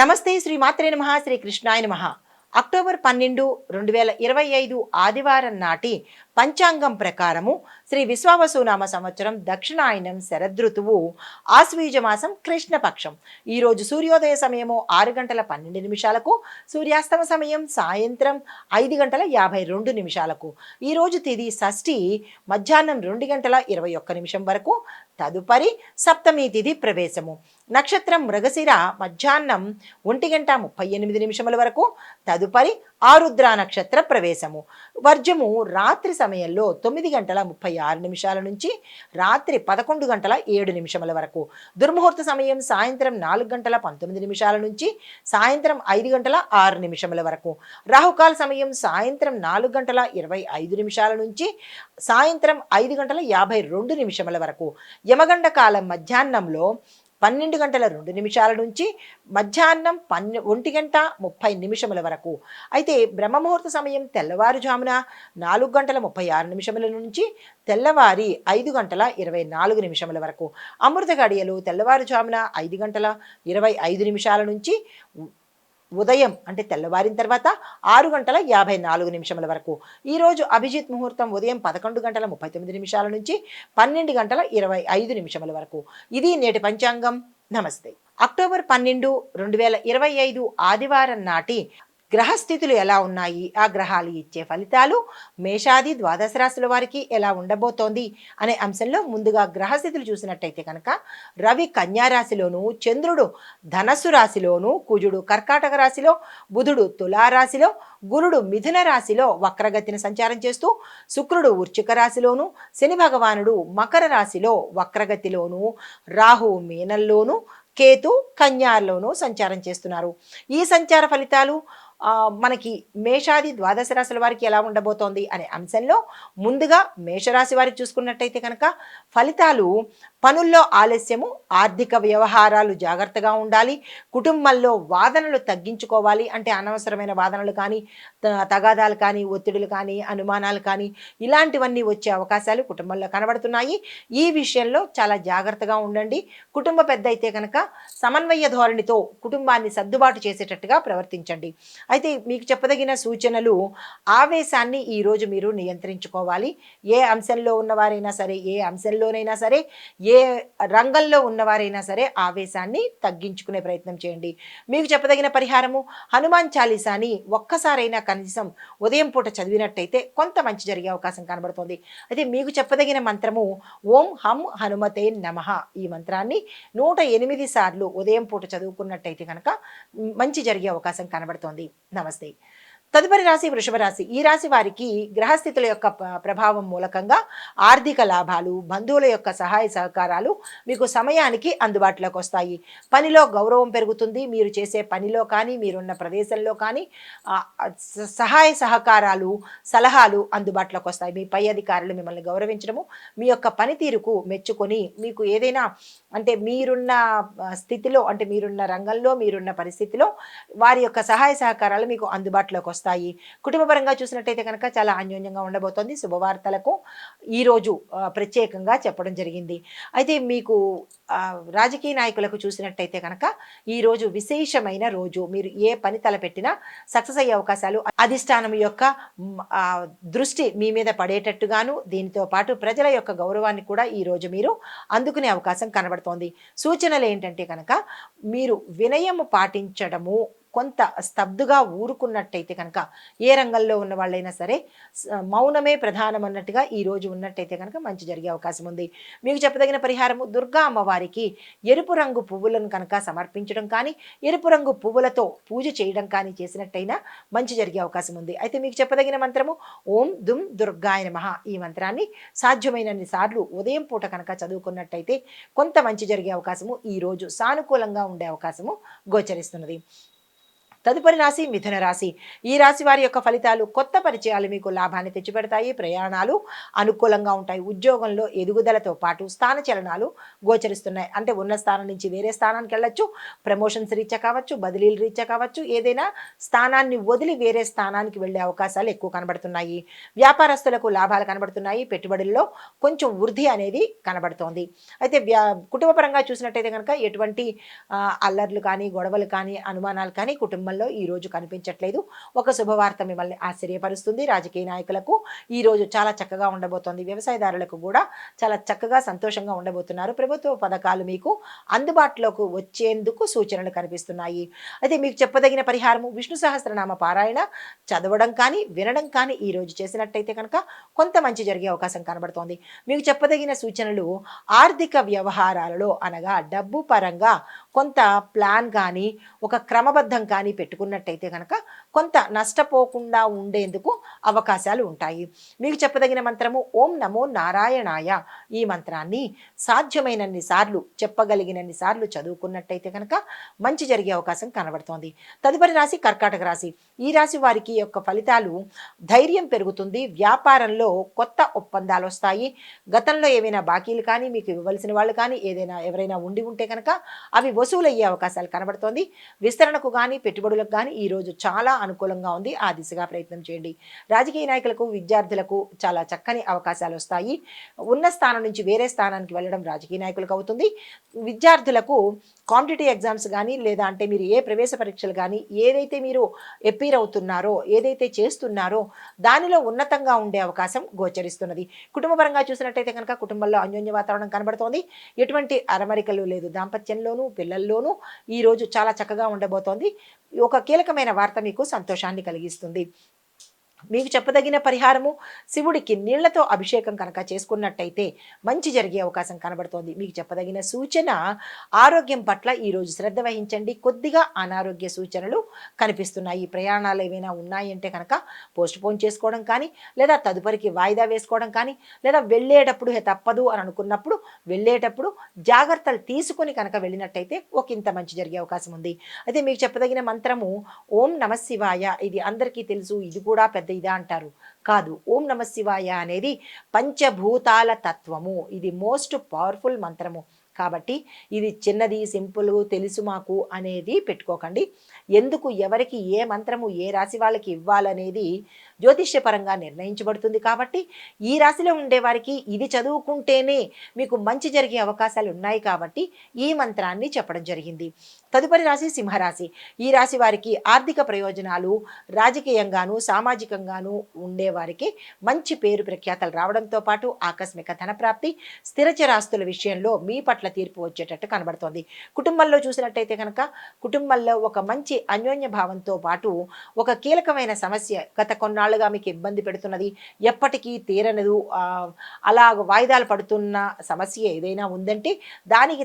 నమస్తే శ్రీ మాత్రే నమ శ్రీ కృష్ణాయ నమ. అక్టోబర్ పన్నెండు రెండు వేల ఇరవై ఐదు ఆదివారం నాటి పంచాంగం ప్రకారము శ్రీ విశ్వావసునామ సంవత్సరం దక్షిణాయనం శరదృతువు ఆశ్వీజ మాసం కృష్ణపక్షం. ఈరోజు సూర్యోదయ సమయము ఆరు గంటల పన్నెండు నిమిషాలకు సూర్యాస్తమ సమయం సాయంత్రం ఐదు గంటల యాభై రెండు నిమిషాలకు. ఈరోజు తిది షష్ఠి మధ్యాహ్నం రెండు గంటల ఇరవై ఒక్క నిమిషం వరకు తదుపరి సప్తమి తిథి ప్రవేశము. నక్షత్రం మృగశిర మధ్యాహ్నం ఒంటి గంట ముప్పై ఎనిమిది నిమిషముల వరకు. తదుపరి ఆరుద్ర నక్షత్ర ప్రవేశము. వర్జము రాత్రి సమయంలో తొమ్మిది గంటల ముప్పై ఆరు నిమిషాల నుంచి రాత్రి పదకొండు గంటల ఏడు నిమిషముల వరకు. దుర్ముహూర్త సమయం సాయంత్రం నాలుగు గంటల పంతొమ్మిది నిమిషాల నుంచి సాయంత్రం ఐదు గంటల ఆరు నిమిషముల వరకు. రాహుకాల సమయం సాయంత్రం నాలుగు గంటల ఇరవై ఐదు నిమిషాల నుంచి సాయంత్రం ఐదు గంటల యాభై రెండు నిమిషముల వరకు. యమగండ కాలం మధ్యాహ్నంలో పన్నెండు గంటల రెండు నిమిషాల నుంచి మధ్యాహ్నం పన్నె ఒంటి గంట ముప్పై నిమిషముల వరకు. అయితే బ్రహ్మముహూర్త సమయం తెల్లవారుజామున నాలుగు గంటల ముప్పై ఆరు నిమిషముల నుంచి తెల్లవారి ఐదు గంటల ఇరవై నాలుగు నిమిషముల వరకు. అమృత గడియలు తెల్లవారుజామున ఐదు గంటల ఇరవై ఐదు నిమిషాల నుంచి ఉదయం అంటే తెల్లవారిన తర్వాత ఆరు గంటల యాభై నాలుగు నిమిషముల వరకు. ఈరోజు అభిజిత్ ముహూర్తం ఉదయం పదకొండు గంటల ముప్పై తొమ్మిది నిమిషాల నుంచి పన్నెండు గంటల ఇరవై ఐదు నిమిషముల వరకు. ఇది నేటి పంచాంగం. నమస్తే. అక్టోబర్ పన్నెండు రెండు వేల ఇరవై ఐదు ఆదివారం నాటి గ్రహస్థితులు ఎలా ఉన్నాయి? ఆ గ్రహాలు ఇచ్చే ఫలితాలు మేషాది ద్వాదశ రాశుల వారికి ఎలా ఉండబోతోంది? అనే అంశంలో ముందుగా గ్రహస్థితులు చూసినట్టయితే కనుక రవి కన్యారాశిలోను చంద్రుడు ధనస్సు రాశిలోను కుజుడు కర్కాటక రాశిలో బుధుడు తులారాశిలో గురుడు మిథున రాశిలో వక్రగతిని సంచారం చేస్తూ శుక్రుడు వృచ్చిక రాశిలోను శని భగవానుడు మకర రాశిలో వక్రగతిలోను రాహు మీనంలోను కేతు కన్యాలోనూ సంచారం చేస్తున్నారు. ఈ సంచార ఫలితాలు మనకి మేషాది ద్వాదశ రాశుల వారికి ఎలా ఉండబోతోంది అనే అంశంలో ముందుగా మేషరాశి వారికి చూసుకున్నట్టయితే కనుక ఫలితాలు పనుల్లో ఆలస్యము ఆర్థిక వ్యవహారాలు జాగ్రత్తగా ఉండాలి కుటుంబంలో వాదనలు తగ్గించుకోవాలి అంటే అనవసరమైన వాదనలు కానీ త- తగాదాలు కానీ ఒత్తిడులు కానీ అనుమానాలు కానీ ఇలాంటివన్నీ వచ్చే అవకాశాలు కుటుంబంలో కనబడుతున్నాయి. ఈ విషయంలో చాలా జాగ్రత్తగా ఉండండి. కుటుంబ పెద్ద అయితే కనుక సమన్వయ ధోరణితో కుటుంబాన్ని సర్దుబాటు చేసేటట్టుగా ప్రవర్తించండి. అయితే మీకు చెప్పదగిన సూచనలు ఆవేశాన్ని ఈరోజు మీరు నియంత్రించుకోవాలి. ఏ అంశంలో ఉన్నవారైనా సరే ఏ అంశంలోనైనా సరే ఏ రంగంలో ఉన్నవారైనా సరే ఆవేశాన్ని తగ్గించుకునే ప్రయత్నం చేయండి. మీకు చెప్పదగిన పరిహారము హనుమాన్ చాలీసాని ఒక్కసారైనా కనీసం ఉదయం పూట చదివినట్టయితే కొంత మంచి జరిగే అవకాశం కనబడుతుంది. అయితే మీకు చెప్పదగిన మంత్రము ఓం హం హనుమతే నమః. ఈ మంత్రాన్ని నూట ఎనిమిది సార్లు ఉదయం పూట చదువుకున్నట్టయితే కనుక మంచి జరిగే అవకాశం కనబడుతోంది. నమస్తే తదుపరి రాశి వృషభ రాశి. ఈ రాశి వారికి గ్రహస్థితుల యొక్క ప్రభావం మూలకంగా ఆర్థిక లాభాలు బంధువుల యొక్క సహాయ సహకారాలు మీకు సమయానికి అందుబాటులోకి వస్తాయి. పనిలో గౌరవం పెరుగుతుంది. మీరు చేసే పనిలో కానీ మీరున్న ప్రదేశంలో కానీ సహాయ సహకారాలు సలహాలు అందుబాటులోకి వస్తాయి. మీ పై అధికారులు మిమ్మల్ని గౌరవించడము మీ యొక్క పనితీరుకు మెచ్చుకొని మీకు ఏదైనా అంటే మీరున్న స్థితిలో అంటే మీరున్న రంగంలో మీరున్న పరిస్థితిలో వారి యొక్క సహాయ సహకారాలు మీకు అందుబాటులోకి వస్తాయి. కుటుంబపరంగా చూసినట్టయితే కనుక చాలా అన్యోన్యంగా ఉండబోతోంది. శుభవార్తలకు ఈరోజు ప్రత్యేకంగా చెప్పడం జరిగింది. అయితే మీకు రాజకీయ నాయకులకు చూసినట్టయితే కనుక ఈరోజు విశేషమైన రోజు. మీరు ఏ పని తలపెట్టినా సక్సెస్ అయ్యే అవకాశాలు అధిష్టానం యొక్క దృష్టి మీ మీద పడేటట్టుగాను దీనితో పాటు ప్రజల యొక్క గౌరవాన్ని కూడా ఈరోజు మీరు అందుకునే అవకాశం కనబడుతోంది. సూచనలు ఏంటంటే కనుక మీరు వినయము పాటించడము కొంత స్తబ్దుగా ఊరుకున్నట్టయితే కనుక ఏ రంగంలో ఉన్న వాళ్ళైనా సరే మౌనమే ప్రధానం అన్నట్టుగా ఈ రోజు ఉన్నట్టయితే కనుక మంచి జరిగే అవకాశం ఉంది. మీకు చెప్పదగిన పరిహారము దుర్గా అమ్మవారికి ఎరుపు రంగు పువ్వులను కనుక సమర్పించడం కానీ ఎరుపు రంగు పువ్వులతో పూజ చేయడం కానీ చేసినట్టయినా మంచి జరిగే అవకాశం ఉంది. అయితే మీకు చెప్పదగిన మంత్రము ఓం దుమ్ దుర్గాయ మహా ఈ మంత్రాన్ని సాధ్యమైనన్ని సార్లు ఉదయం పూట కనుక చదువుకున్నట్టయితే కొంత మంచి జరిగే అవకాశము ఈ రోజు సానుకూలంగా ఉండే అవకాశము గోచరిస్తున్నది. తదుపరి రాశి మిథున రాశి. ఈ రాశి వారి యొక్క ఫలితాలు కొత్త పరిచయాలు మీకు లాభాన్ని తెచ్చిపెడతాయి ప్రయాణాలు అనుకూలంగా ఉంటాయి ఉద్యోగంలో ఎదుగుదలతో పాటు స్థాన చలనాలు గోచరిస్తున్నాయి. అంటే ఉన్న స్థానం నుంచి వేరే స్థానానికి వెళ్ళొచ్చు ప్రమోషన్స్ రీత్యా కావచ్చు బదిలీలు రీత్యా కావచ్చు ఏదైనా స్థానాన్ని వదిలి వేరే స్థానానికి వెళ్ళే అవకాశాలు ఎక్కువ కనబడుతున్నాయి. వ్యాపారస్తులకు లాభాలు కనబడుతున్నాయి పెట్టుబడుల్లో కొంచెం వృద్ధి అనేది కనబడుతోంది. అయితే వ్యా కుటుంబపరంగా చూసినట్టయితే కనుక ఎటువంటి అల్లర్లు కానీ గొడవలు కానీ అనుమానాలు కానీ కుటుంబంలో ఈ రోజు కనిపించట్లేదు. ఒక శుభవార్త మిమ్మల్ని ఆశ్చర్యపరుస్తుంది. రాజకీయ నాయకులకు ఈ రోజు చాలా చక్కగా ఉండబోతోంది. వ్యవసాయదారులకు కూడా చాలా చక్కగా సంతోషంగా ఉండబోతున్నారు. ప్రభుత్వ పథకాలు మీకు అందుబాటులోకి వచ్చేందుకు సూచనలు కనిపిస్తున్నాయి. అయితే మీకు చెప్పదగిన పరిహారము విష్ణు సహస్రనామ పారాయణ. చదవడం కానీ వినడం కానీ ఈ రోజు చేసినట్టయితే కనుక కొంత మంచి జరిగే అవకాశం కనబడుతోంది. మీకు చెప్పదగిన సూచనలు ఆర్థిక వ్యవహారాలలో అనగా డబ్బు పరంగా కొంత ప్లాన్ కానీ ఒక క్రమబద్ధం కానీ పెట్టుకున్నట్టయితే కనుక కొంత నష్టపోకుండా ఉండేందుకు అవకాశాలు ఉంటాయి. మీకు చెప్పదగిన మంత్రము ఓం నమో నారాయణాయ. ఈ మంత్రాన్ని సాధ్యమైనన్ని సార్లు చెప్పగలిగినన్ని సార్లు చదువుకున్నట్టయితే కనుక మంచి జరిగే అవకాశం కనబడుతోంది. తదుపరి రాశి కర్కాటక రాశి. ఈ రాశి వారికి యొక్క ఫలితాలు ధైర్యం పెరుగుతుంది. వ్యాపారంలో కొత్త ఒప్పందాలు వస్తాయి. గతంలో ఏవైనా బాకీలు కానీ మీకు ఇవ్వవలసిన వాళ్ళు కానీ ఏదైనా ఎవరైనా ఉండి ఉంటే కనుక అవి వసూలయ్యే అవకాశాలు కనబడుతోంది. విస్తరణకు కానీ ఉద్యోగులకు కానీ ఈ రోజు చాలా అనుకూలంగా ఉంది. ఆ దిశగా ప్రయత్నం చేయండి. రాజకీయ నాయకులకు విద్యార్థులకు చాలా చక్కని అవకాశాలు వస్తాయి. ఉన్న స్థానం నుంచి వేరే స్థానానికి వెళ్ళడం రాజకీయ నాయకులకు అవుతుంది. విద్యార్థులకు కాంపిటేటివ్ ఎగ్జామ్స్ కానీ లేదా అంటే మీరు ఏ ప్రవేశ పరీక్షలు కానీ ఏదైతే మీరు ఎప్పీర్ అవుతున్నారో ఏదైతే చేస్తున్నారో దానిలో ఉన్నతంగా ఉండే అవకాశం గోచరిస్తున్నది. కుటుంబపరంగా చూసినట్టయితే కనుక కుటుంబంలో అన్యోన్య వాతావరణం కనబడుతోంది. ఎటువంటి అరమరికలు లేదు. దాంపత్యంలోనూ పిల్లల్లోనూ ఈ రోజు చాలా చక్కగా ఉండబోతోంది. ఒక కీలకమైన వార్త మీకు సంతోషాన్ని కలిగిస్తుంది. మీకు చెప్పదగిన పరిహారము శివుడికి నీళ్ళతో అభిషేకం కనుక చేసుకున్నట్టయితే మంచి జరిగే అవకాశం కనబడుతోంది. మీకు చెప్పదగిన సూచన ఆరోగ్యం పట్ల ఈరోజు శ్రద్ధ వహించండి. కొద్దిగా అనారోగ్య సూచనలు కనిపిస్తున్నాయి. ప్రయాణాలు ఏమైనా ఉన్నాయంటే కనుక పోస్ట్ పోన్ చేసుకోవడం కానీ లేదా తదుపరికి వాయిదా వేసుకోవడం కానీ లేదా వెళ్ళేటప్పుడు తప్పదు అని అనుకున్నప్పుడు వెళ్ళేటప్పుడు జాగ్రత్తలు తీసుకొని కనుక వెళ్ళినట్టయితే ఒక ఇంత మంచి జరిగే అవకాశం ఉంది. అయితే మీకు చెప్పదగిన మంత్రము ఓం నమ శివాయ. ఇది అందరికీ తెలుసు. ఇది కూడా పెద్ద ఇదా అంటారు కాదు. ఓం నమ శివాయ అనేది పంచభూతాల తత్వము. ఇది మోస్ట్ పవర్ఫుల్ మంత్రము. కాబట్టి ఇది చిన్నది సింపుల్ తెలుసు మాకు అనేది పెట్టుకోకండి. ఎందుకు ఎవరికి ఏ మంత్రము ఏ రాశి వాళ్ళకి ఇవ్వాలనేది జ్యోతిష్యపరంగా నిర్ణయించబడుతుంది కాబట్టి ఈ రాశిలో ఉండే వారికి ఇది చదువుకుంటేనే మీకు మంచి జరిగే అవకాశాలు ఉన్నాయి కాబట్టి ఈ మంత్రాన్ని చెప్పడం జరిగింది. తదుపరి రాశి సింహరాశి. ఈ రాశి వారికి ఆర్థిక ప్రయోజనాలు రాజకీయంగాను సామాజికంగాను వారికి మంచి పేరు ప్రఖ్యాతలు రావడంతో పాటు ఆకస్మిక ధనప్రాప్తి స్థిరచరాస్తుల విషయంలో మీ పట్ల తీర్పు వచ్చేటట్టు కనబడుతోంది. కుటుంబంలో చూసినట్టయితే కనుక కుటుంబంలో ఒక మంచి అన్యోన్య భావంతో పాటు ఒక కీలకమైన సమస్య గత కొన్నాళ్ళుగా మీకు ఇబ్బంది పెడుతున్నది. ఎప్పటికీ తీరనదు. అలా వాయిదాలు పడుతున్న సమస్య ఏదైనా ఉందంటే దానికి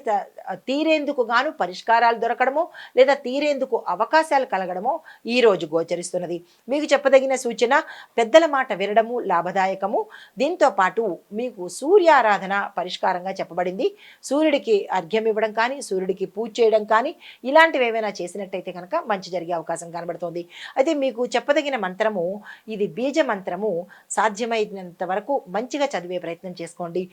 తీరేందుకు గాను పరిష్కారాలు దొరకడమో లేదా తీరేందుకు అవకాశాలు కలగడమో ఈ రోజు గోచరిస్తున్నది. మీకు చెప్పదగిన సూచన పెద్దల మాట వినడము లాభదాయకము. దీంతో పాటు మీకు సూర్యారాధన పరిష్కారంగా చెప్పబడింది. సూర్యుడికి అర్ఘ్యం ఇవ్వడం కానీ సూర్యుడికి పూజ చేయడం కానీ ఇలాంటివి ఏమైనా చేసినట్టయితే కనుక మంచి జరిగే అవకాశం కనబడుతోంది. అయితే మీకు చెప్పదగిన మంత్రము ఇది బీజ మంత్రము. సాధ్యమైనంత వరకు మంచిగా చదివే ప్రయత్నం చేసుకోండి.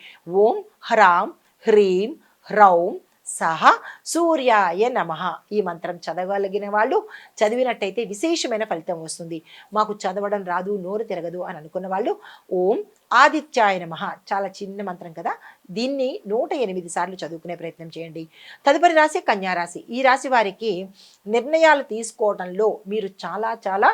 ఓం హ్రాం హ్రీం హ్రౌం సహ సూర్యాయ నమ. ఈ మంత్రం చదవగలిగిన వాళ్ళు చదివినట్టయితే విశేషమైన ఫలితం వస్తుంది. మాకు చదవడం రాదు నోరు తిరగదు అని అనుకున్న వాళ్ళు ఓం ఆదిత్యాయ నమ. చాలా చిన్న మంత్రం కదా. దీన్ని నూట ఎనిమిది సార్లు చదువుకునే ప్రయత్నం చేయండి. తదుపరి రాశి కన్యా రాశి. ఈ రాశి వారికి నిర్ణయాలు తీసుకోవడంలో మీరు చాలా చాలా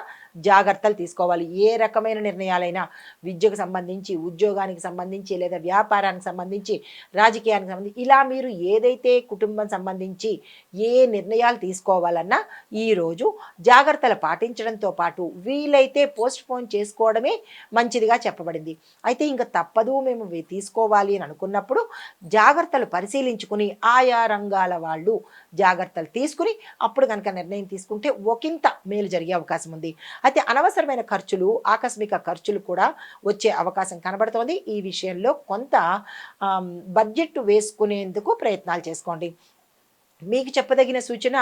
జాగ్రత్తలు తీసుకోవాలి. ఏ రకమైన నిర్ణయాలైనా విద్యకు సంబంధించి ఉద్యోగానికి సంబంధించి లేదా వ్యాపారానికి సంబంధించి రాజకీయానికి సంబంధించి ఇలా మీరు ఏదైతే కుటుంబం సంబంధించి ఏ నిర్ణయాలు తీసుకోవాలన్నా ఈరోజు జాగ్రత్తలు పాటించడంతో పాటు వీలైతే పోస్ట్ పోన్ చేసుకోవడమే మంచిదిగా చెప్పబడింది. అయితే ఇంకా తప్పదు మేము తీసుకోవాలి అని అనుకున్నప్పుడు జాగ్రత్తలు పరిశీలించుకుని ఆయా రంగాల వాళ్ళు జాగ్రత్తలు తీసుకుని అప్పుడు కనుక నిర్ణయం తీసుకుంటే ఒకంత మేలు జరిగే అవకాశం ఉంది. అయితే అనవసరమైన ఖర్చులు ఆకస్మిక ఖర్చులు కూడా వచ్చే అవకాశం కనబడుతోంది. ఈ విషయంలో కొంత బడ్జెట్ వేసుకునేందుకు ప్రయత్నాలు చేసుకోండి. మీకు చెప్పదగిన సూచన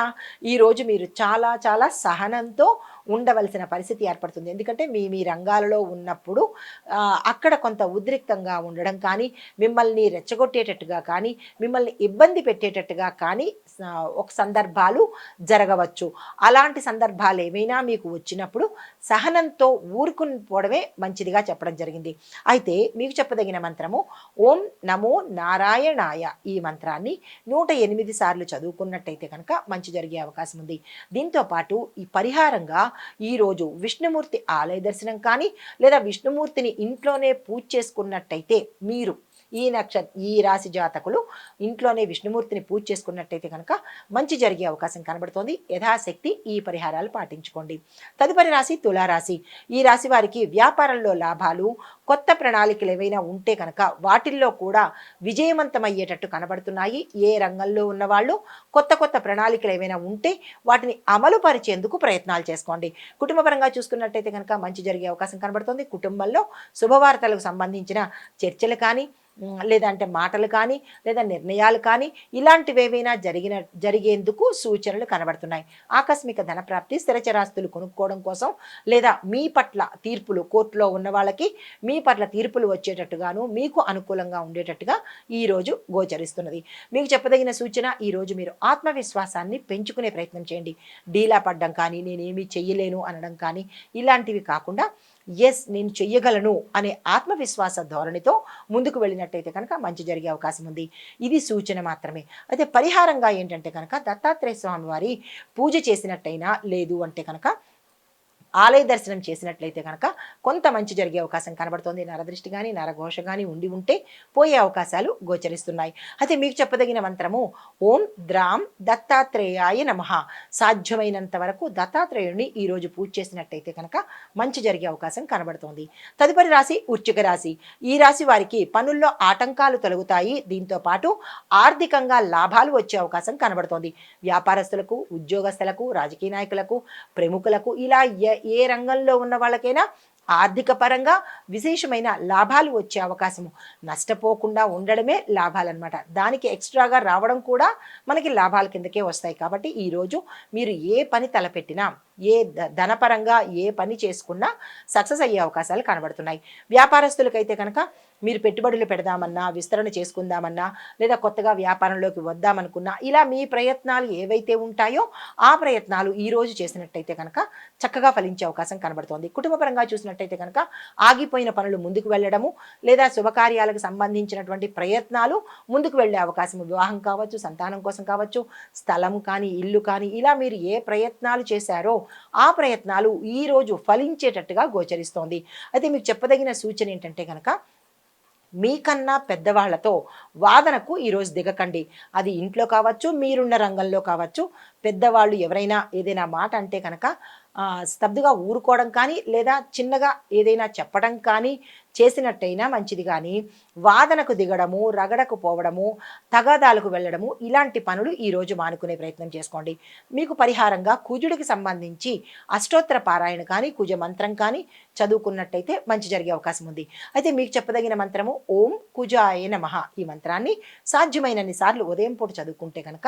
ఈరోజు మీరు చాలా చాలా సహనంతో ఉండవలసిన పరిస్థితి ఏర్పడుతుంది. ఎందుకంటే మీ మీ రంగాలలో ఉన్నప్పుడు అక్కడ కొంత ఉద్రిక్తంగా ఉండడం కానీ మిమ్మల్ని రెచ్చగొట్టేటట్టుగా కానీ మిమ్మల్ని ఇబ్బంది పెట్టేటట్టుగా కానీ ఒక సందర్భాలు జరగవచ్చు. అలాంటి సందర్భాలు ఏమైనా మీకు వచ్చినప్పుడు సహనంతో ఊరుకుని పోవడమే మంచిదిగా చెప్పడం జరిగింది. అయితే మీకు చెప్పదగిన మంత్రము ఓం నమో నారాయణాయ ఈ మంత్రాన్ని నూట ఎనిమిది సార్లు చదువుకున్నట్టయితే కనుక మంచి జరిగే అవకాశం ఉంది. దీంతో పాటు ఈ పరిహారంగా ఈరోజు విష్ణుమూర్తి ఆలయ దర్శనం కానీ లేదా విష్ణుమూర్తిని ఇంట్లోనే పూజ చేసుకున్నట్టయితే మీరు ఈ నక్ష ఈ రాశి జాతకులు ఇంట్లోనే విష్ణుమూర్తిని పూజ చేసుకున్నట్టయితే కనుక మంచి జరిగే అవకాశం కనబడుతోంది. యథాశక్తి ఈ పరిహారాలు పాటించుకోండి. తదుపరి రాశి తులారాశి. ఈ రాశి వారికి వ్యాపారంలో లాభాలు కొత్త ప్రణాళికలు ఏవైనా ఉంటే కనుక వాటిల్లో కూడా విజయవంతమయ్యేటట్టు కనబడుతున్నాయి. ఏ రంగంలో ఉన్నవాళ్ళు కొత్త కొత్త ప్రణాళికలు ఏవైనా ఉంటే వాటిని అమలు పరిచేందుకు ప్రయత్నాలు చేసుకోండి. కుటుంబపరంగా చూసుకున్నట్టయితే కనుక మంచి జరిగే అవకాశం కనబడుతుంది. కుటుంబంలో శుభవార్తలకు సంబంధించిన చర్చలు కానీ లేదంటే మాటలు కానీ లేదా నిర్ణయాలు కానీ ఇలాంటివేవైనా జరిగిన జరిగేందుకు సూచనలు కనబడుతున్నాయి. ఆకస్మిక ధనప్రాప్తి స్థిరచరాస్తులు కొనుక్కోవడం కోసం లేదా మీ పట్ల తీర్పులు కోర్టులో ఉన్న వాళ్ళకి మీ పట్ల తీర్పులు వచ్చేటట్టుగాను మీకు అనుకూలంగా ఉండేటట్టుగా ఈ రోజు గోచరిస్తున్నది. మీకు చెప్పదగిన సూచన ఈ రోజు మీరు ఆత్మవిశ్వాసాన్ని పెంచుకునే ప్రయత్నం చేయండి. డీలా పడ్డం కానీ నేనేమీ చెయ్యలేను అనడం కానీ ఇలాంటివి కాకుండా ఎస్ నేను చెయ్యగలను అనే ఆత్మవిశ్వాస ధోరణితో ముందుకు వెళ్ళినట్టయితే కనుక మంచి జరిగే అవకాశం ఉంది. ఇది సూచన మాత్రమే. అయితే పరిహారంగా ఏంటంటే కనుక దత్తాత్రేయ స్వామి వారి పూజ చేసినట్టయినా లేదు అంటే కనుక ఆలయ దర్శనం చేసినట్లయితే కనుక కొంత మంచి జరిగే అవకాశం కనబడుతోంది. నరదృష్టి కానీ నరఘోష కానీ ఉండి ఉంటే పోయే అవకాశాలు గోచరిస్తున్నాయి. అయితే మీకు చెప్పదగిన మంత్రము ఓం ద్రాం దత్తాత్రేయాయ నమ. సాధ్యమైనంత వరకు దత్తాత్రేయుడిని ఈరోజు పూజ చేసినట్టయితే కనుక మంచి జరిగే అవకాశం కనబడుతోంది. తదుపరి రాశి ఉచ్చిక రాశి. ఈ రాశి వారికి పనుల్లో ఆటంకాలు తొలగుతాయి. దీంతో పాటు ఆర్థికంగా లాభాలు వచ్చే అవకాశం కనబడుతోంది. వ్యాపారస్తులకు ఉద్యోగస్తులకు రాజకీయ నాయకులకు ప్రముఖులకు ఇలా ఏ రంగంలో ఉన్న వాళ్ళకైనా ఆర్థిక పరంగా విశేషమైన లాభాలు వచ్చే అవకాశము. నష్టపోకుండా ఉండడమే లాభాలన్నమాట. దానికి ఎక్స్ట్రాగా రావడం కూడా మనకి లాభాల కిందకే వస్తాయి. కాబట్టి ఈరోజు మీరు ఏ పని తలపెట్టినా ఏ ధనపరంగా ఏ పని చేసుకున్నా సక్సెస్ అయ్యే అవకాశాలు కనబడుతున్నాయి. వ్యాపారస్తులకైతే కనుక మీరు పెట్టుబడులు పెడదామన్నా విస్తరణ చేసుకుందామన్నా లేదా కొత్తగా వ్యాపారంలోకి వద్దామనుకున్నా ఇలా మీ ప్రయత్నాలు ఏవైతే ఉంటాయో ఆ ప్రయత్నాలు ఈ రోజు చేసినట్టయితే కనుక చక్కగా ఫలించే అవకాశం కనబడుతోంది. కుటుంబపరంగా చూసినట్టయితే కనుక ఆగిపోయిన పనులు ముందుకు వెళ్ళడము లేదా శుభకార్యాలకు సంబంధించినటువంటి ప్రయత్నాలు ముందుకు వెళ్ళే అవకాశం వివాహం కావచ్చు సంతానం కోసం కావచ్చు స్థలం కానీ ఇల్లు కానీ ఇలా మీరు ఏ ప్రయత్నాలు చేశారో ఆ ప్రయత్నాలు ఈరోజు ఫలించేటట్టుగా గోచరిస్తోంది. అయితే మీకు చెప్పదగిన సూచన ఏంటంటే కనుక మీకన్నా పెద్దవాళ్ళతో వాదనకు ఈరోజు దిగకండి. అది ఇంట్లో కావచ్చు మీరున్న రంగంలో కావచ్చు. పెద్దవాళ్ళు ఎవరైనా ఏదైనా మాట అంటే కనుక స్తబ్దుగా ఊరుకోవడం కానీ లేదా చిన్నగా ఏదైనా చెప్పడం కానీ చేసినట్టయినా మంచిది కానీ వాదనకు దిగడము రగడకు పోవడము తగాదాలకు వెళ్ళడము ఇలాంటి పనులు ఈరోజు మానుకునే ప్రయత్నం చేసుకోండి. మీకు పరిహారంగా కుజుడికి సంబంధించి అష్టోత్తర పారాయణ కానీ కుజ మంత్రం కానీ చదువుకున్నట్టయితే మంచి జరిగే అవకాశం ఉంది. అయితే మీకు చెప్పదగిన మంత్రము ఓం కుజాయ నమః. ఈ మంత్రాన్ని సాధ్యమైనన్ని సార్లు ఉదయం పూట చదువుకుంటే కనుక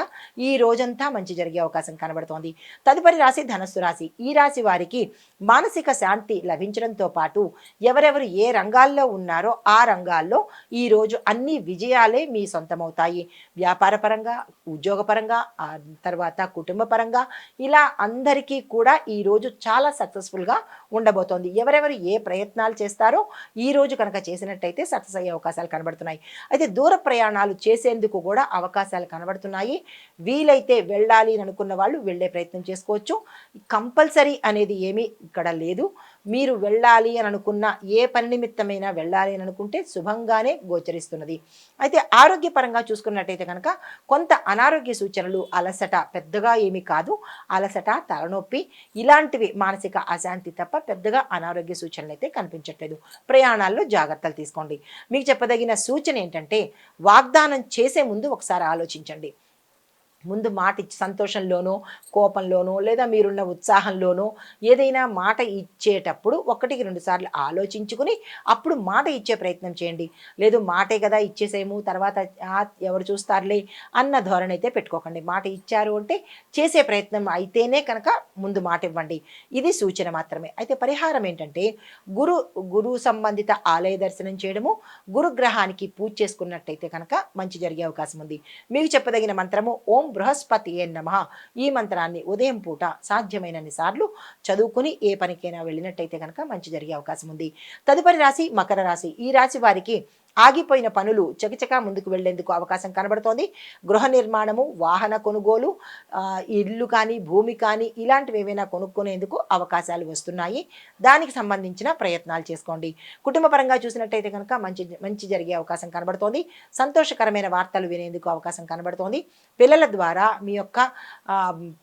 ఈ రోజంతా మంచి జరిగే అవకాశం కనబడుతోంది. తదుపరి రాశి ధనస్సు రాశి. ఈ రాశి వారికి మానసిక శాంతి లభించడంతో పాటు ఎవరెవరు ఏ రంగాల్లో ఉన్నారో ఆ రంగాల్లో ఈ రోజు అన్ని విజయాలే మీ సొంతమవుతాయి. వ్యాపారపరంగా ఉద్యోగపరంగా ఆ తర్వాత కుటుంబ పరంగా ఇలా అందరికీ కూడా ఈ రోజు చాలా సక్సెస్ఫుల్గా ఉండబోతోంది. ఎవరెవరు ఏ ప్రయత్నాలు చేస్తారో ఈ రోజు కనుక చేసినట్టయితే సక్సెస్ అయ్యే అవకాశాలు కనబడుతున్నాయి. అయితే దూర ప్రయాణాలు చేసేందుకు కూడా అవకాశాలు కనబడుతున్నాయి. వీలైతే వెళ్ళాలి అని అనుకున్న వాళ్ళు వెళ్ళే ప్రయత్నం చేసుకోవచ్చు. కంపల్సరీ అనేది ఏమీ ఇక్కడ లేదు. మీరు వెళ్ళాలి అని అనుకున్న ఏ పని నిమిత్తమైనా వెళ్ళాలి అని అనుకుంటే శుభంగానే గోచరిస్తున్నది. అయితే ఆరోగ్యపరంగా చూసుకున్నట్టయితే కనుక కొంత అనారోగ్య సూచనలు అలసట పెద్దగా ఏమీ కాదు. అలసట తలనొప్పి ఇలాంటివి మానసిక అశాంతి తప్ప పెద్దగా అనారోగ్య సూచనలు అయితే కనిపించట్లేదు. ప్రయాణాల్లో జాగ్రత్తలు తీసుకోండి. మీకు చెప్పదగిన సూచన ఏంటంటే వాగ్దానం చేసే ముందు ఒకసారి ఆలోచించండి. ముందు మాట ఇచ్చి సంతోషంలోనో కోపంలోనో లేదా మీరున్న ఉత్సాహంలోనో ఏదైనా మాట ఇచ్చేటప్పుడు ఒకటికి రెండు సార్లు ఆలోచించుకుని అప్పుడు మాట ఇచ్చే ప్రయత్నం చేయండి. లేదు మాటే కదా ఇచ్చేసేము తర్వాత ఎవరు చూస్తారులే అన్న ధోరణి అయితే పెట్టుకోకండి. మాట ఇచ్చారు అంటే చేసే ప్రయత్నం అయితేనే కనుక ముందు మాట ఇవ్వండి. ఇది సూచన మాత్రమే. అయితే పరిహారం ఏంటంటే గురు గురు సంబంధిత ఆలయ దర్శనం చేయడము గురుగ్రహానికి పూజ చేసుకున్నట్టయితే కనుక మంచి జరిగే అవకాశం ఉంది. మీకు చెప్పదగిన మంత్రము ఓం బృహస్పతి ఏ నమ. ఈ మంత్రాన్ని ఉదయం పూట సాధ్యమైనన్ని సార్లు చదువుకుని ఏ పనికైనా వెళ్ళినట్టయితే కనుక మంచి జరిగే అవకాశం ఉంది. తదుపరి రాశి మకర రాశి. ఈ రాశి వారికి ఆగిపోయిన పనులు చకచకా ముందుకు వెళ్ళేందుకు అవకాశం కనబడుతోంది. గృహ నిర్మాణము వాహన కొనుగోలు ఇల్లు కానీ భూమి కానీ ఇలాంటివి ఏవైనా కొనుక్కునేందుకు అవకాశాలు వస్తున్నాయి. దానికి సంబంధించిన ప్రయత్నాలు చేసుకోండి. కుటుంబ పరంగా చూసినట్టయితే కనుక మంచి మంచి జరిగే అవకాశం కనబడుతోంది. సంతోషకరమైన వార్తలు వినేందుకు అవకాశం కనబడుతోంది. పిల్లల ద్వారా మీ యొక్క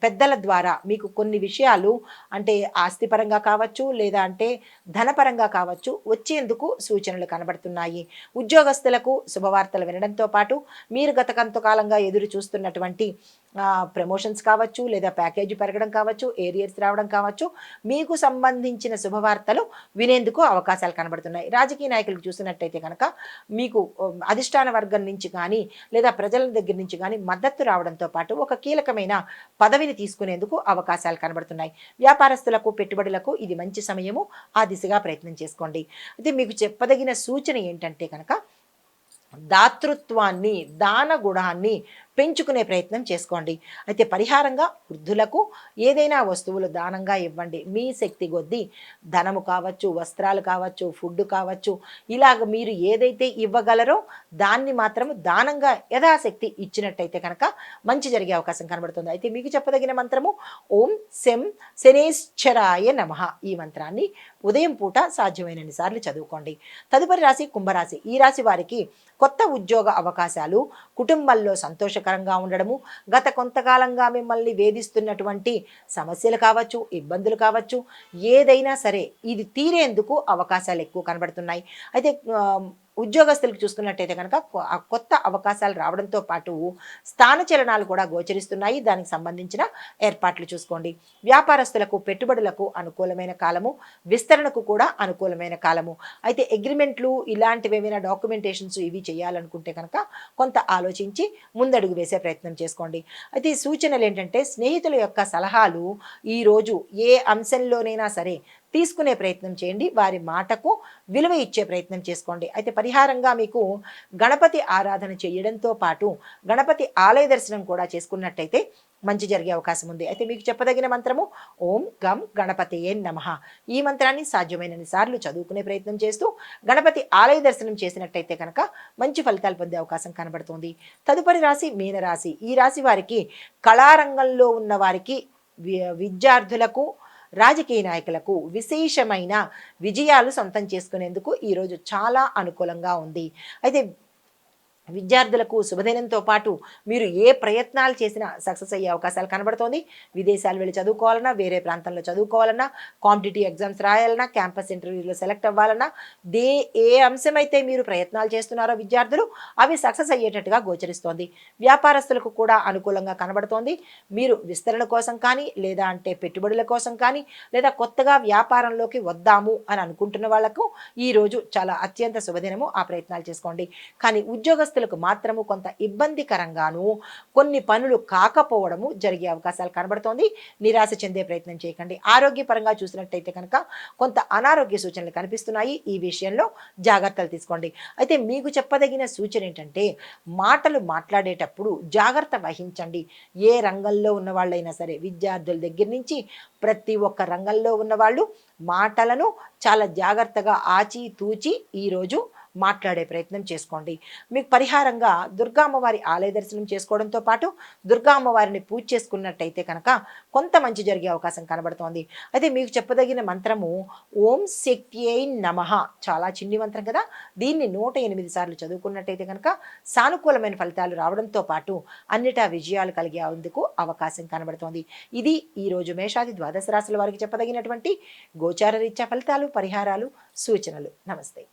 పెద్దల ద్వారా మీకు కొన్ని విషయాలు అంటే ఆస్తిపరంగా కావచ్చు లేదా అంటే ధనపరంగా కావచ్చు వచ్చేందుకు సూచనలు కనబడుతున్నాయి. ఉద్యోగస్తులకు శుభవార్తలు వినడంతో పాటు మీరు గత కొంతకాలంగా ఎదురు చూస్తున్నటువంటి ప్రమోషన్స్ కావచ్చు లేదా ప్యాకేజీ పెరగడం కావచ్చు ఏరియర్స్ రావడం కావచ్చు మీకు సంబంధించిన శుభవార్తలు వినేందుకు అవకాశాలు కనబడుతున్నాయి. రాజకీయ నాయకులకు చూసినట్టయితే కనుక మీకు అధిష్టాన వర్గం నుంచి కానీ లేదా ప్రజల దగ్గర నుంచి కానీ మద్దతు రావడంతో పాటు ఒక కీలకమైన పదవిని తీసుకునేందుకు అవకాశాలు కనబడుతున్నాయి. వ్యాపారస్తులకు పెట్టుబడులకు ఇది మంచి సమయము. ఆ దిశగా ప్రయత్నం చేసుకోండి. అయితే మీకు చెప్పదగిన సూచన ఏంటంటే కనుక దాతృత్వాన్ని దాన గుణాన్ని పెంచుకునే ప్రయత్నం చేసుకోండి. అయితే పరిహారంగా వృద్ధులకు ఏదైనా వస్తువులు దానంగా ఇవ్వండి. మీ శక్తి కొద్దీ ధనము కావచ్చు వస్త్రాలు కావచ్చు ఫుడ్ కావచ్చు ఇలాగ మీరు ఏదైతే ఇవ్వగలరో దాన్ని మాత్రం దానంగా యథాశక్తి ఇచ్చినట్టయితే కనుక మంచి జరిగే అవకాశం కనబడుతుంది. అయితే మీకు చెప్పదగిన మంత్రము ఓం శం శనేశ్వరాయ నమ. ఈ మంత్రాన్ని ఉదయం పూట సాధ్యమైనన్ని సార్లు చదువుకోండి. తదుపరి రాశి కుంభరాశి. ఈ రాశి వారికి కొత్త ఉద్యోగ అవకాశాలు కుటుంబంలో సంతోషకరంగా ఉండడము. గత కొంతకాలంగా మిమ్మల్ని వేధిస్తున్నటువంటి సమస్యలు కావచ్చు ఇబ్బందులు కావచ్చు ఏదైనా సరే ఇది తీరేందుకు అవకాశాలు ఎక్కువ కనబడుతున్నాయి. అయితే ఉద్యోగస్తులకు చూసుకున్నట్టయితే కనుక ఆ కొత్త అవకాశాలు రావడంతో పాటు స్థానచలనాలు కూడా గోచరిస్తున్నాయి. దానికి సంబంధించిన ఏర్పాట్లు చూసుకోండి. వ్యాపారస్తులకు పెట్టుబడులకు అనుకూలమైన కాలము విస్తరణకు కూడా అనుకూలమైన కాలము. అయితే అగ్రిమెంట్లు ఇలాంటివి ఏమైనా డాక్యుమెంటేషన్స్ ఇవి చేయాలనుకుంటే కనుక కొంత ఆలోచించి ముందడుగు వేసే ప్రయత్నం చేసుకోండి. అయితే ఈ సూచనలు ఏంటంటే స్నేహితుల యొక్క సలహాలు ఈరోజు ఏ అంశంలోనైనా సరే తీసుకునే ప్రయత్నం చేయండి. వారి మాటకు విలువ ఇచ్చే ప్రయత్నం చేసుకోండి. అయితే పరిహారంగా మీకు గణపతి ఆరాధన చేయడంతో పాటు గణపతి ఆలయ దర్శనం కూడా చేసుకున్నట్టయితే మంచి జరిగే అవకాశం ఉంది. అయితే మీకు చెప్పదగిన మంత్రము ఓం గం గణపతియే నమ. ఈ మంత్రాన్ని సాధ్యమైనన్ని సార్లు చదువుకునే ప్రయత్నం చేస్తూ గణపతి ఆలయ దర్శనం చేసినట్టయితే కనుక మంచి ఫలితాలు పొందే అవకాశం కనబడుతుంది. తదుపరి రాశి మీనరాశి. ఈ రాశి వారికి కళారంగంలో ఉన్న వారికి వి- విద్యార్థులకు రాజకీయ నాయకులకు విశేషమైన విజయాలు సొంతం చేసుకునేందుకు ఈరోజు చాలా అనుకూలంగా ఉంది. అయితే విద్యార్థులకు శుభదినంతో పాటు మీరు ఏ ప్రయత్నాలు చేసినా సక్సెస్ అయ్యే అవకాశాలు కనబడుతోంది. విదేశాలు వెళ్ళి చదువుకోవాలన్నా వేరే ప్రాంతంలో చదువుకోవాలన్నా కాంపిటేటివ్ ఎగ్జామ్స్ రాయాలన్నా క్యాంపస్ ఇంటర్వ్యూలో సెలెక్ట్ అవ్వాలన్నా దే ఏ అంశమైతే మీరు ప్రయత్నాలు చేస్తున్నారో విద్యార్థులు అవి సక్సెస్ అయ్యేటట్టుగా గోచరిస్తోంది. వ్యాపారస్తులకు కూడా అనుకూలంగా కనబడుతోంది. మీరు విస్తరణ కోసం కానీ లేదా అంటే పెట్టుబడుల కోసం కానీ లేదా కొత్తగా వ్యాపారంలోకి వద్దాము అని అనుకుంటున్న వాళ్ళకు ఈ రోజు చాలా అత్యంత శుభదినము. ఆ ప్రయత్నాలు చేసుకోండి. కానీ ఉద్యోగస్తులు ఉద్యోగస్తులకు మాత్రము కొంత ఇబ్బందికరంగాను కొన్ని పనులు కాకపోవడము జరిగే అవకాశాలు కనబడుతోంది. నిరాశ చెందే ప్రయత్నం చేయకండి. ఆరోగ్యపరంగా చూసినట్టయితే కనుక కొంత అనారోగ్య సూచనలు కనిపిస్తున్నాయి ఈ విషయంలో జాగ్రత్తలు తీసుకోండి. అయితే మీకు చెప్పదగిన సూచన ఏంటంటే మాటలు మాట్లాడేటప్పుడు జాగ్రత్త వహించండి. ఏ రంగంలో ఉన్న వాళ్ళైనా సరే విద్యార్థుల దగ్గర నుంచి ప్రతి ఒక్క రంగంలో ఉన్న వాళ్ళు మాటలను చాలా జాగ్రత్తగా ఆచి తూచి ఈరోజు మాట్లాడే ప్రయత్నం చేసుకోండి. మీకు పరిహారంగా దుర్గా అమ్మవారి ఆలయ దర్శనం చేసుకోవడంతో పాటు దుర్గా అమ్మవారిని పూజ చేసుకున్నట్టయితే కనుక కొంత మంచి జరిగే అవకాశం కనబడుతోంది. అయితే మీకు చెప్పదగిన మంత్రము ఓం శక్తియై నమః. చాలా చిన్ని మంత్రం కదా. దీన్ని నూట ఎనిమిది సార్లు చదువుకున్నట్టయితే కనుక సానుకూలమైన ఫలితాలు రావడంతో పాటు అన్నిటా విజయాలు కలిగేందుకు అవకాశం కనబడుతోంది. ఇది ఈరోజు మేషాది ద్వాదశ రాశుల వారికి చెప్పదగినటువంటి గోచార రీత్యా ఫలితాలు పరిహారాలు సూచనలు. నమస్తే.